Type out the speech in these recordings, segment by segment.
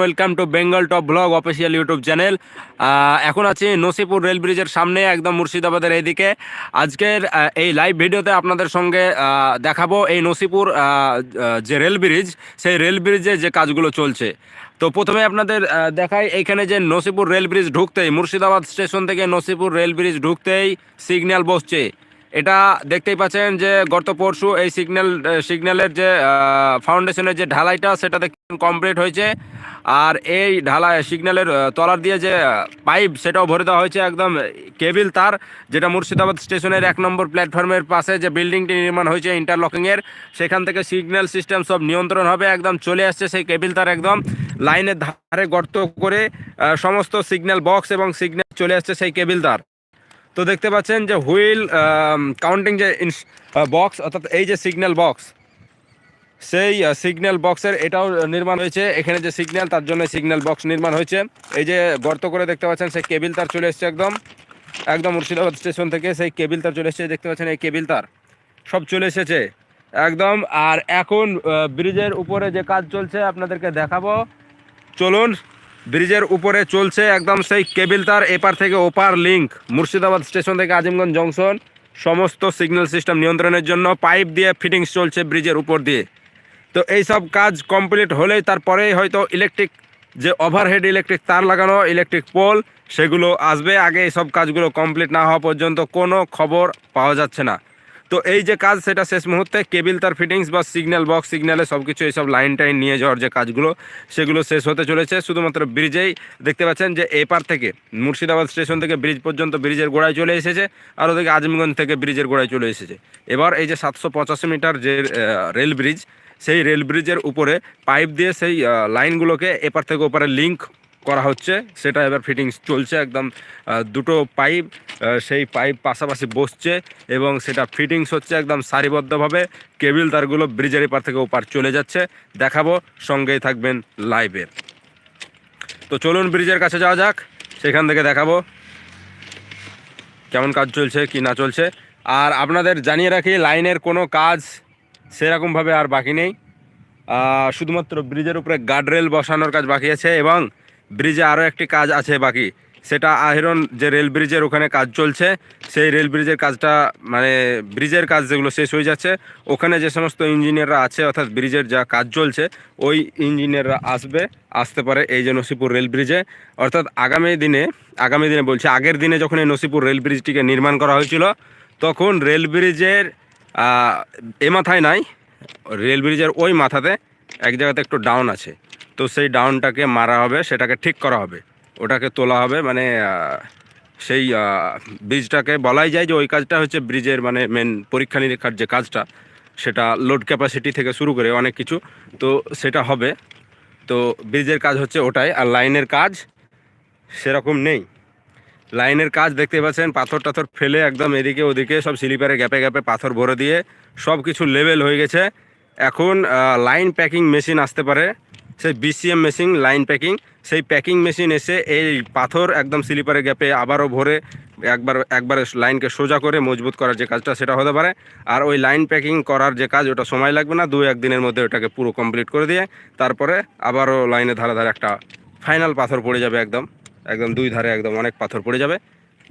Welcome to Bengal top blog official YouTube channel এখন আছি Nasipur rail ব্রিজের সামনে, একদম মুর্শিদাবাদের এইদিকে। আজকের এই লাইভ ভিডিওতে আপনাদের সঙ্গে দেখাবো এই নসিপুর যে রেল ব্রিজ, সেই রেল ব্রিজে যে কাজগুলো চলছে। তো প্রথমে আপনাদের দেখাই এইখানে যে নসিপুর রেল ব্রিজ ঢুকতেই, মুর্শিদাবাদ স্টেশন থেকে নসিপুর রেল ব্রিজ ঢুকতেই সিগন্যাল বসছে। এটা দেখতেই পাচ্ছেন যে গত পরশু এই সিগন্যাল সিগন্যালের যে ফাউন্ডেশনের যে ঢালাইটা, সেটা দেখছেন কমপ্লিট হয়েছে। আর এই ঢালাই সিগন্যালের তলার দিয়ে যে পাইপ, সেটাও ভরে দেওয়া হয়েছে একদম কেবিল তার, যেটা মুর্শিদাবাদ স্টেশনের এক নম্বর প্ল্যাটফর্মের পাশে যে বিল্ডিংটি নির্মাণ হয়েছে ইন্টারলকিংয়ের সেখান থেকে সিগন্যাল সিস্টেম সব নিয়ন্ত্রণ হবে, একদম চলে আসছে সেই কেবিল তার একদম লাইনের ধারে গর্ত করে সমস্ত সিগন্যাল বক্স এবং সিগন্যাল চলে আসছে সেই কেবিল তার। তো দেখতে পাচ্ছেন যে হুইল কাউন্টিং যে বক্স অর্থাৎ এই যে সিগন্যাল বক্স সেই সিগন্যাল বক্সের এটাও নির্মাণ হয়েছে। এখানে যে সিগন্যাল তার জন্য সিগন্যাল বক্স নির্মাণ হয়েছে। এই যে গর্ত করে দেখতে পাচ্ছেন, সেই কেবিল তার চলে এসছে একদম একদম মুর্শিদাবাদ স্টেশন থেকে সেই কেবিল তার চলে এসেছে। দেখতে পাচ্ছেন এই কেবিল তার, সব চলে এসেছে, একদম। আর এখন ব্রিজের উপরে যে কাজ চলছে, আপনাদেরকে দেখাবো। চলুন ব্রিজের উপরে চলছে একদম সেই কেবিল তার, এপার থেকে ওপার লিঙ্ক মুর্শিদাবাদ স্টেশন থেকে আজিমগঞ্জ জংশন। সমস্ত সিগন্যাল সিস্টেম নিয়ন্ত্রণের জন্য পাইপ দিয়ে ফিটিংস চলছে ব্রিজের উপর দিয়ে। তো এই সব কাজ কমপ্লিট হলেই তারপরেই হয়তো ইলেকট্রিক যে ওভারহেড ইলেকট্রিক তার লাগানো ইলেকট্রিক পোল সেগুলো আসবে। আগে এই সব কাজগুলো কমপ্লিট না হওয়া পর্যন্ত কোনো খবর পাওয়া যাচ্ছে না। তো এই যে কাজ সেটা শেষ মুহূর্তে কেবিল, তার ফিটিংস বা সিগন্যাল বক্স সিগন্যালে সব কিছু এইসব লাইন টাইন নিয়ে যাওয়ার যে কাজগুলো, সেগুলো শেষ হতে চলেছে। শুধুমাত্র ব্রিজেই দেখতে পাচ্ছেন যে এপার থেকে মুর্শিদাবাদ স্টেশন থেকে ব্রিজ পর্যন্ত ব্রিজের গোড়ায় চলে এসেছে, আর ওদিকে আজমগঞ্জ থেকে ব্রিজের গোড়ায় চলে এসেছে। এবার এই যে সাতশো পঁচাশি মিটার যে রেল ব্রিজ সেই রেল ব্রিজের উপরে পাইপ দিয়ে সেই লাইনগুলোকে এপার থেকে ওপারে লিঙ্ক করা হচ্ছে। সেটা এবার ফিটিংস চলছে একদম দুটো পাইপ সেই পাইপ পাশাপাশি বসছে এবং সেটা ফিটিংস হচ্ছে একদম সারিবদ্ধভাবে। কেবিল তারগুলো ব্রিজের এপার থেকে ওপার চলে যাচ্ছে। দেখাবো, সঙ্গেই থাকবেন লাইভের তো চলুন ব্রিজের কাছে যাওয়া যাক, সেখান থেকে দেখাবো কেমন কাজ চলছে, কি না চলছে। আর আপনাদের জানিয়ে রাখি লাইনের কোনো কাজ সেরকমভাবে আর বাকি নেই। শুধুমাত্র ব্রিজের উপরে গার্ডরেল বসানোর কাজ বাকি আছে এবং ব্রিজে আরও একটি কাজ আছে বাকি। সেটা আহিরন যে রেল ব্রিজের ওখানে কাজ চলছে, সেই রেল ব্রিজের কাজটা মানে ব্রিজের কাজ যেগুলো শেষ হয়ে যাচ্ছে, ওখানে যে সমস্ত ইঞ্জিনিয়াররা আছে, অর্থাৎ ব্রিজের যা কাজ চলছে, ওই ইঞ্জিনিয়াররা আসবে, আসতে পারে এই যে নসিপুর রেল ব্রিজে। অর্থাৎ আগামী দিনে আগামী দিনে বলছি, আগের দিনে যখন এই নসিপুর রেল ব্রিজটিকে নির্মাণ করা হয়েছিল, তখন রেল ব্রিজের এ মাথায় নাই, রেল ব্রিজের ওই মাথাতে এক জায়গাতে একটু ডাউন আছে। তো সেই ডাউনটাকে মারা হবে, সেটাকে ঠিক করা হবে। ওটাকে তোলা হবে মানে সেই ব্রিজটাকে বলাই যায় যে ওই কাজটা হচ্ছে ব্রিজের মানে মেন পরীক্ষা নিরীক্ষার যে কাজটা, সেটা লোড ক্যাপাসিটি থেকে শুরু করে অনেক কিছু। তো সেটা হবে। তো ব্রিজের কাজ হচ্ছে ওটাই, আর লাইনের কাজ সেরকম নেই। লাইনের কাজ দেখতে পাচ্ছেন, পাথর টাথর ফেলে একদম এদিকে ওদিকে সব স্লিপারে গ্যাপে গ্যাপে পাথর ভরে দিয়ে সব কিছু লেভেল হয়ে গেছে। এখন লাইন প্যাকিং মেশিন আসতে পারে। সেই বিসিএম মেশিন লাইন প্যাকিং সেই প্যাকিং মেশিন এসে এই পাথর একদম স্লিপারে গ্যাপে আবারও ভরে একবার, একবারে লাইনকে সোজা করে মজবুত করার যে কাজটা সেটা হতে পারে। আর ওই লাইন প্যাকিং করার যে কাজ, ওটা সময় লাগবে না। দু একদিনের মধ্যে ওটাকে পুরো কমপ্লিট করে দিয়ে তারপরে আবারও লাইনে ধারে ধারে একটা ফাইনাল পাথর পড়ে যাবে একদম। একদম দুই ধারে একদম অনেক পাথর পড়ে যাবে।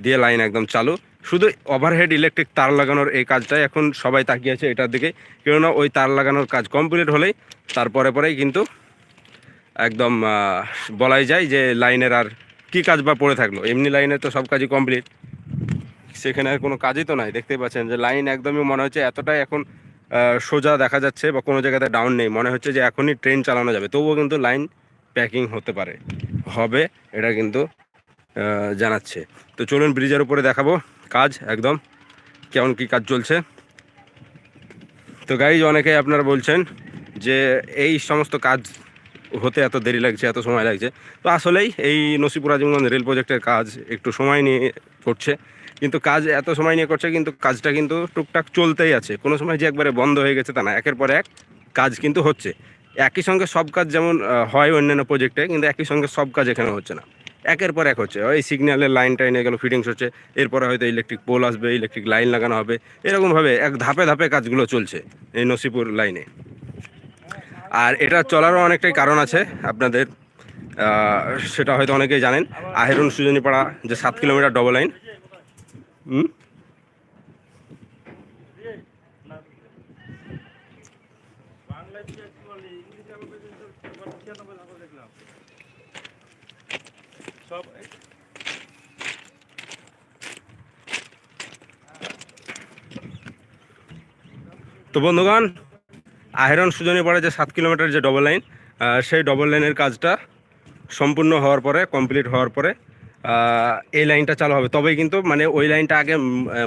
দিয়ে লাইন একদম চালু। শুধু ওভারহেড ইলেকট্রিক তার লাগানোর এই কাজটাই এখন সবাই তাকিয়ে আছে এটার দিকে। কেননা ওই তার লাগানোর কাজ কমপ্লিট হলেই তারপরে পরেই কিন্তু একদম বলাই যায় যে লাইনের আর কি কাজ বা পড়ে থাকল। এমনি লাইনের তো সব কাজই কমপ্লিট সেখানে আর কোনো কাজই তো নাই। দেখতেই পাচ্ছেন যে লাইন একদমই মনে হচ্ছে এতটাই এখন সোজা দেখা যাচ্ছে বা কোনো জায়গাতে ডাউন নেই। মনে হচ্ছে যে এখনই ট্রেন চালানো যাবে। তবুও কিন্তু লাইন প্যাকিং হতে পারে। হবে, এটা কিন্তু জানাচ্ছে। তো চলুন ব্রিজের উপরে দেখাবো। কাজ একদম, কেমন কি কাজ চলছে। তো গাইজ অনেকেই আপনারা বলছেন যে এই সমস্ত কাজ হতে এত দেরি লাগছে, এত সময় লাগছে। তো আসলেই এই নসিপুর আজিমগঞ্জ রেল প্রজেক্টের কাজ একটু সময় নিয়ে করছে। কিন্তু কাজ এত সময় নিয়ে করছে, কিন্তু কাজটা কিন্তু টুকটাক চলতেই আছে। কোনো সময় যে একবারে বন্ধ হয়ে গেছে তা না, একের পর এক কাজ কিন্তু হচ্ছে। একই সঙ্গে সব কাজ যেমন হয় অন্যান্য প্রজেক্টে কিন্তু একই সঙ্গে সব কাজ এখানে হচ্ছে না। একের পর এক হচ্ছে। ওই সিগন্যালের লাইন টাইনে এগুলো ফিটিংস হচ্ছে। এরপরে হয়তো ইলেকট্রিক পোল আসবে ইলেকট্রিক লাইন লাগানো হবে। এরকমভাবে এক ধাপে ধাপে কাজগুলো চলছে এই নসিপুর লাইনে আর এটা চলারও অনেকটাই কারণ আছে আপনাদের সেটা হয়তো অনেকেই জানেন। আহিরন সুজনীপাড়া, যে সাত কিলোমিটার ডবল লাইন তো বন্ধুগণ আহিরন পড়ে যে সাত কিলোমিটার যে ডবল লাইন সেই ডবল লাইনের কাজটা সম্পূর্ণ হওয়ার পরে কমপ্লিট হওয়ার পরে এই লাইনটা চালু হবে। তবেই কিন্তু মানে ওই লাইনটা আগে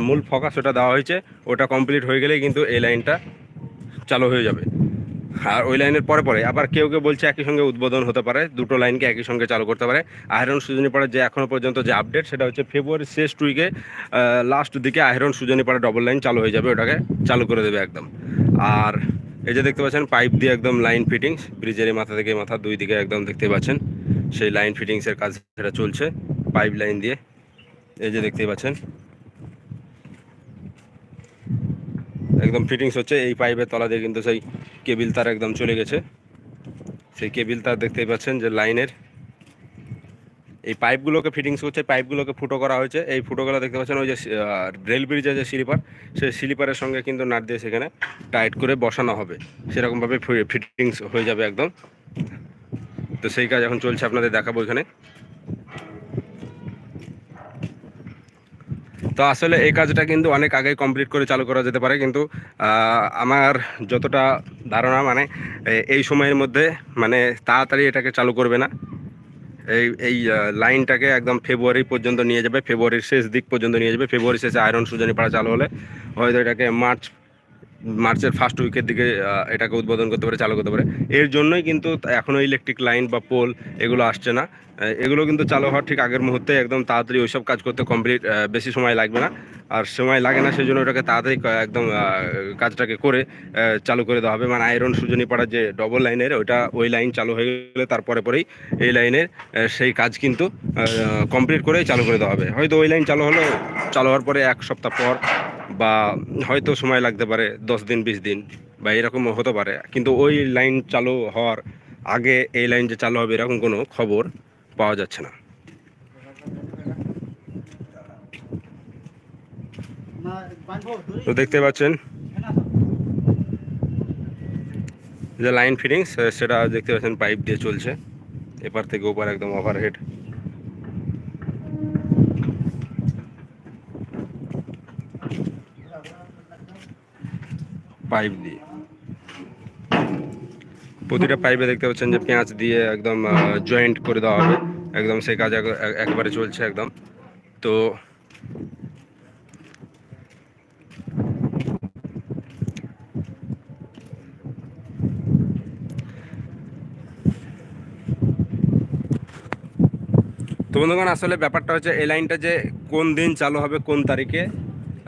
মূল ফোকাস ওটা দেওয়া হয়েছে। ওটা কমপ্লিট হয়ে গেলেই কিন্তু এই লাইনটা চালু হয়ে যাবে। আর ওই লাইনের পরে পরে আবার কেউ কেউ বলছে একই সঙ্গে উদ্বোধন হতে পারে, দুটো লাইনকে একই সঙ্গে চালু করতে পারে। আহিরন সুজনীপাড়ার যে এখনও পর্যন্ত যে আপডেট সেটা হচ্ছে ফেব্রুয়ারির শেষ উইকে লাস্ট দিকে আহিরন সুজনীপাড়া ডবল লাইন চালু হয়ে যাবে, ওটাকে চালু করে দেবে একদম। আর এই যে দেখতে পাচ্ছেন, পাইপ দিয়ে একদম লাইন ফিটিংস ব্রিজের মাথা থেকে মাথা দুই দিকে একদম দেখতে পাচ্ছেন, সেই লাইন ফিটিংসের কাজ সেটা চলছে পাইপ লাইন দিয়ে। এই যে দেখতে পাচ্ছেন, একদম ফিটিংস হচ্ছে, এই পাইপের তলা দিয়ে কিন্তু সেই কেবিল তার একদম চলে গেছে। সেই কেবিল তার দেখতেই পাচ্ছেন যে লাইনের এই পাইপগুলোকে ফিটিংস করছে, পাইপগুলোকে ফুটো করা হয়েছে। এই ফুটোগুলো দেখতে পাচ্ছেন, ওই যে রেল ব্রিজের যে স্লিপার, সেই স্লিপারের সঙ্গে কিন্তু নাট দিয়ে সেখানে টাইট করে বসানো হবে। সেরকমভাবে ফিটিংস হয়ে যাবে একদম। তো সেই কাজ এখন চলছে, আপনাদের দেখাবো এখানে। তো আসলে এই কাজটা কিন্তু অনেক আগেই কমপ্লিট করে চালু করা যেতে পারে, কিন্তু আমার যতটা ধারণা মানে এই সময়ের মধ্যে মানে তাড়াতাড়ি এটাকে চালু করবে না। এই এই লাইনটাকে একদম ফেব্রুয়ারি পর্যন্ত নিয়ে যাবে, ফেব্রুয়ারির শেষ দিক পর্যন্ত নিয়ে যাবে। ফেব্রুয়ারি শেষে আয়রন সুজনীপাড়া চালু হলে হয়তো এটাকে মার্চ মার্চের ফার্স্ট উইকের দিকে এটাকে উদ্বোধন করতে পারে, চালু করতে পারে। এর জন্যই কিন্তু এখনও ইলেকট্রিক লাইন বা পোল এগুলো আসছে না। এগুলো কিন্তু চালু হওয়ার ঠিক আগের মুহূর্তে একদম তাড়াতাড়ি ওইসব কাজ করতে কমপ্লিট বেশি সময় লাগবে না। আর সময় লাগে না সেই জন্য ওটাকে তাড়াতাড়ি একদম কাজটাকে করে চালু করে দেওয়া হবে। মানে আয়রন সুজনীপাড়ার যে ডবল লাইনের ওইটা ওই লাইন চালু হয়ে গেলে তারপরে পরেই এই লাইনের সেই কাজ কিন্তু কমপ্লিট করেই চালু করে দেওয়া হবে। হয়তো ওই লাইন চালু হলো, চালু হওয়ার পরে এক সপ্তাহ পর, বা হয়তো সময় লাগতে পারে দশ দিন, বিশ দিন, বা এরকম হতে পারে। কিন্তু ওই লাইন চালু হওয়ার আগে এই লাইন যে চালু হবে, এরকম কোনো খবর পাওয়া যাচ্ছে না। তো দেখতে পাচ্ছেন যে লাইন ফিটিংস সেটা দেখতে পাচ্ছেন পাইপ দিয়ে চলছে। এপার থেকে ওপার একদম ওভারহেড পাইপ দিয়ে। প্রতিটা পাইপে দেখতে পাচ্ছেন যে পেঁয়াজ দিয়ে একদম জয়েন্ট করে দেওয়া হবে। একদম সেই কাজ এক- এক- একবারে চলছে একদম। তো তো বন্ধুগণ, আসলে ব্যাপারটা হচ্ছে এই লাইনটা যে কোন দিন চালু হবে, কোন তারিখে,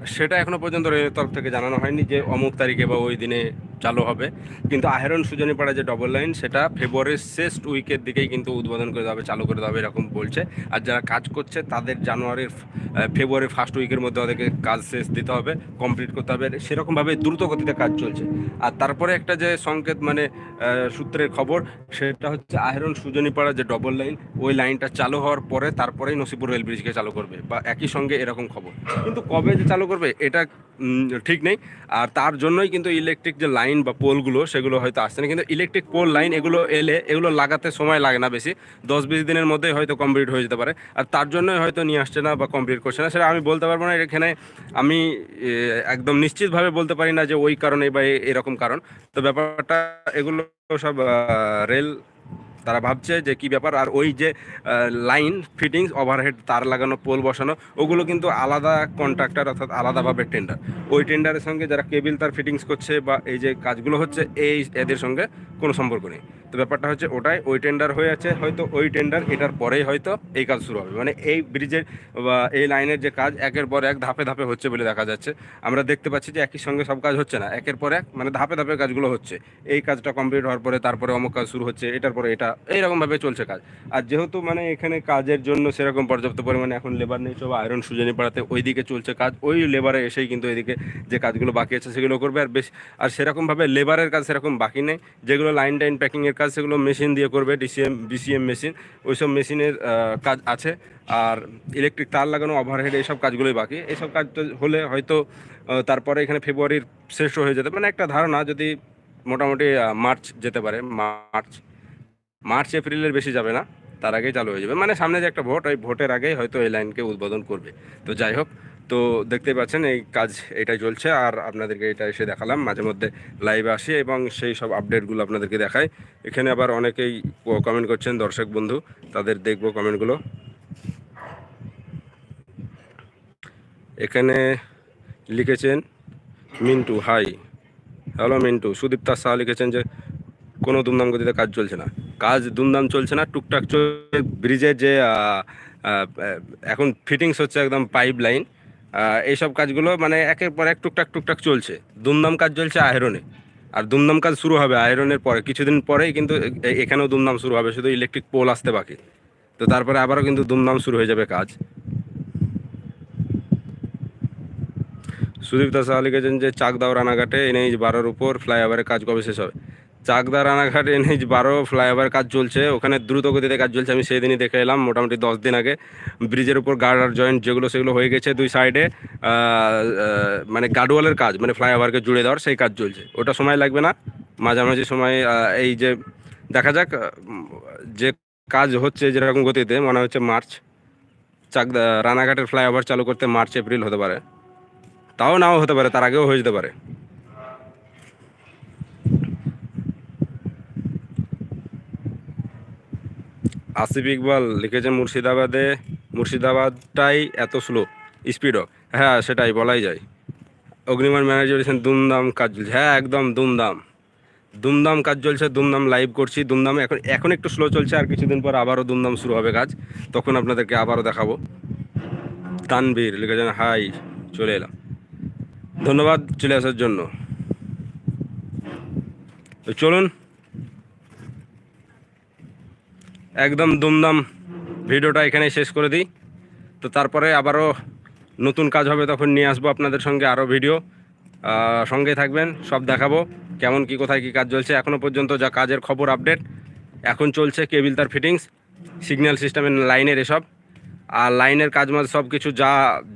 সেটা এখনও পর্যন্ত রেলের তরফ থেকে জানানো হয়নি যে অমুক তারিখে বা ওই দিনে চালু হবে। কিন্তু আহেরন সুজনীপাড়া যে ডবল লাইন সেটা ফেব্রুয়ারির শেষ উইকের দিকেই কিন্তু উদ্বোধন করে দেওয়া চালু করে দেওয়া হবে এরকম বলছে। আর যারা কাজ করছে, তাদের জানুয়ারির ফেব্রুয়ারির ফার্স্ট উইকের মধ্যে ওদেরকে কাজ শেষ দিতে হবে কমপ্লিট করতে হবে। সেরকমভাবে দ্রুত গতিতে কাজ চলছে। আর তারপরে একটা যে সংকেত মানে সূত্রের খবর, সেটা হচ্ছে আহেরন সুজনীপাড়া যে ডবল লাইন ওই লাইনটা চালু হওয়ার পরে তারপরেই নসিপুর রেল ব্রিজকে চালু করবে, বা একই সঙ্গে এরকম খবর। কিন্তু কবে যে চালু করবে, এটা ঠিক নেই। আর তার জন্যই কিন্তু ইলেকট্রিক যে লাইন বা পোলগুলো সেগুলো হয়তো আসছে না। কিন্তু ইলেকট্রিক পোল লাইন এগুলো এলে এগুলো লাগাতে সময় লাগে না বেশি। দশ বিশ দিনের মধ্যেই হয়তো কমপ্লিট হয়ে যেতে পারে। আর তার জন্যই হয়তো নিয়ে আসছে না বা কমপ্লিট করছে না। সেটা আমি বলতে পারব না। এখানে আমি একদম নিশ্চিতভাবে বলতে পারি না যে ওই কারণে বা এরকম কারণ। তো ব্যাপারটা এগুলো সব রেল তারা ভাবছে যে কি ব্যাপার? আর ওই যে লাইন ফিটিংস ওভারহেড তার লাগানো পোল বসানো, ওগুলো কিন্তু আলাদা কন্ট্রাক্টর অর্থাৎ আলাদাভাবে টেন্ডার ওই টেন্ডারের সঙ্গে যারা কেবিল তার ফিটিংস করছে বা এই যে কাজগুলো হচ্ছে, এই এদের সঙ্গে কোনো সম্পর্ক নেই। তো ব্যাপারটা হচ্ছে ওটাই, ওই টেন্ডার হয়ে আছে, হয়তো ওই টেন্ডার এটার পরেই হয়তো এই কাজ শুরু হবে। মানে এই ব্রিজের বা এই লাইনের যে কাজ, একের পর এক ধাপে ধাপে হচ্ছে বলে দেখা যাচ্ছে। আমরা দেখতে পাচ্ছি যে একই সঙ্গে সব কাজ হচ্ছে না। একের পর এক মানে ধাপে ধাপে কাজগুলো হচ্ছে। এই কাজটা কমপ্লিট হওয়ার পরে তারপরে অমুক কাজ শুরু হচ্ছে, এটার পরে এটা, এইরকমভাবে চলছে কাজ। আর যেহেতু মানে এখানে কাজের জন্য সেরকম পর্যাপ্ত পরিমাণে এখন লেবার নেই, সব আয়রন সুজনী পাড়াতে ওইদিকে চলছে কাজ, ওই লেবারে এসেই কিন্তু এদিকে যে কাজগুলো বাকি আছে সেগুলো করবে। আর বেশ, আর সেরকমভাবে লেবারের কাজ সেরকম বাকি নেই। যেগুলো লাইন টাইন প্যাকিংয়ের কাজ সেগুলো মেশিন দিয়ে করবে, ডিসিএম, বিসিএম মেশিন, ওইসব মেশিনের কাজ আছে। আর ইলেকট্রিক তার লাগানো, ওভারহেড, এইসব কাজগুলোই বাকি। এইসব কাজ তো হলে হয়তো তারপরে এখানে ফেব্রুয়ারির শেষ হয়ে যেতে মানে একটা ধারণা যদি মোটামুটি মার্চ যেতে পারে, মার্চ মার্চ, এপ্রিলের বেশি যাবে না, তার আগেই চালু হয়ে যাবে। মানে সামনে যে একটা ভোট, ওই ভোটের আগেই হয়তো এই লাইনকে উদ্বোধন করবে। তো যাই হোক তো দেখতেই পাচ্ছেন, এই কাজ এটাই চলছে। আর আপনাদেরকে এটা এসে দেখালাম, মাঝে মধ্যে লাইভে আসি এবং সেই সব আপডেটগুলো আপনাদেরকে দেখাই। এখানে আবার অনেকেই কমেন্ট করছেন, দর্শক বন্ধু, তাদের দেখব কমেন্টগুলো এখানে লিখেছেন, মিন্টু হাই হ্যালো মিন্টু। সুদীপ্তা শাহ লিখেছেন যে, কোনো দুমদাম গতিতে কাজ চলছে না। কাজ দুমদাম চলছে না, টুকটাক চলছে ব্রিজের যে এখন ফিটিংস হচ্ছে একদম পাইপ লাইন এইসব কাজগুলো মানে একের পর এক টুকটাক টুকটাক চলছে। দুমদাম কাজ চলছে আয়রনে। আর দুমদাম কাজ শুরু হবে আয়রনের পরে, কিছুদিন পরেই কিন্তু এখানেও দুমদাম শুরু হবে, শুধু ইলেকট্রিক পোল আসতে বাকি। তো তারপরে আবারও কিন্তু দুমদাম শুরু হয়ে যাবে কাজ। সুদীপ্তা শাহ লিখেছেন যে চাকদাও রানাঘাটে এনএইচ বারোর উপর ফ্লাইওভারের কাজ কবে শেষ হবে? চাকদা রানাঘাট এনএইচ বারো ফ্লাইওভার কাজ চলছে। ওখানে দ্রুত গতিতে কাজ চলছে। আমি সেই দিনই দেখে এলাম, মোটামুটি দশ দিন আগে। ব্রিজের উপর গার্ড আর জয়েন্ট যেগুলো সেগুলো হয়ে গেছে দুই সাইডে। মানে গার্ডওয়ালের কাজ মানে ফ্লাইওভারকে জুড়ে দেওয়ার সেই কাজ চলছে। ওটা সময় লাগবে না। মাঝামাঝি সময় এই যে দেখা যাক যে কাজ হচ্ছে যেরকম গতিতে, মনে হচ্ছে মার্চ, চাকদা রানাঘাটের ফ্লাইওভার চালু করতে মার্চ, এপ্রিল হতে পারে। তাও নাও হতে পারে, তার আগেও হয়ে যেতে পারে। আসিফ ইকবাল লিখেছেন মুর্শিদাবাদে, মুর্শিদাবাদটাই এত স্লো স্পিডও হ্যাঁ সেটাই, বলাই যায়। অগ্নিমান ম্যানেজার বলেছেন, দুমদাম কাজ চলছে। হ্যাঁ একদম দুমদাম। দুমদাম কাজ চলছে, দুমদাম লাইভ করছি, দুমদাম এখন এখন একটু স্লো চলছে, আর কিছুদিন পর আবারও দুমদাম শুরু হবে কাজ। তখন আপনাদেরকে আবারও দেখাবো। তানবীর লিখেছেন, হাই, চলে এলাম। ধন্যবাদ চলে আসার জন্য। চলুন একদম দুমদাম ভিডিওটা এখানে শেষ করে দিই। তো তারপরে আবারও নতুন কাজ হবে তখন নিয়ে আসব আপনাদের সঙ্গে আরও ভিডিও। সঙ্গে থাকবেন, সব দেখাবো কেমন, কি কোথায়, কি কাজ চলছে। এখনও পর্যন্ত যা কাজের খবর আপডেট, এখন চলছে কেবিল তার ফিটিংস, সিগন্যাল সিস্টেমের লাইনের এসব। আর লাইনের কাজ মাঝ সব কিছু যা,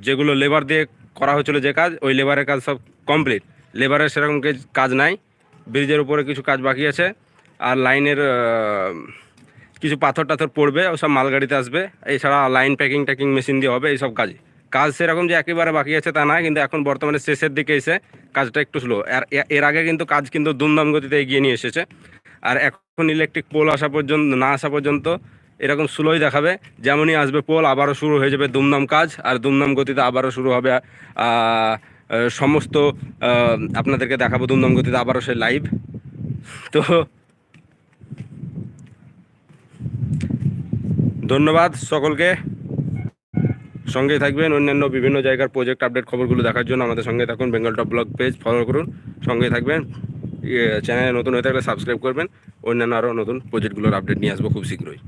যেগুলো লেবার দিয়ে করা হয়েছিল যে কাজ, ওই লেবারের কাজ সব কমপ্লিট লেবারের সেরকম কাজ নাই ব্রিজের উপরে কিছু কাজ বাকি আছে। আর লাইনের কিছু পাথর টাথর পড়বে ওসব মালগাড়িতে আসবে। এছাড়া লাইন প্যাকিং ট্যাকিং মেশিন দিয়ে হবে, এইসব কাজ। কাজ সেরকম যে একেবারে বাকি আছে তা না কিন্তু এখন বর্তমানে শেষের দিকে এসে কাজটা একটু স্লো আর এর আগে কিন্তু কাজ কিন্তু দুমদাম গতিতে এগিয়ে নিয়ে এসেছে। আর এখন ইলেকট্রিক পোল আসা পর্যন্ত, না আসা পর্যন্ত এরকম স্লোই দেখাবে। যেমনই আসবে পোল আবারও শুরু হয়ে যাবে দুমদাম কাজ। আর দুমদাম গতিতে আবারও শুরু হবে সমস্ত আপনাদেরকে দেখাবো দুমদাম গতিতে আবারও সে লাইভ তো ধন্যবাদ সকলকে। সঙ্গে থাকবেন অন্যান্য বিভিন্ন জায়গার প্রজেক্ট আপডেট খবরগুলো দেখার জন্য আমাদের সঙ্গে থাকুন। Bengal top blog page follow করুন। সঙ্গে থাকবেন। চ্যানেলে নতুন হয়ে থাকলে সাবস্ক্রাইব করবেন। অন্যান্য আরও নতুন প্রজেক্টগুলোর আপডেট নিয়ে আসব খুব শীঘ্রই।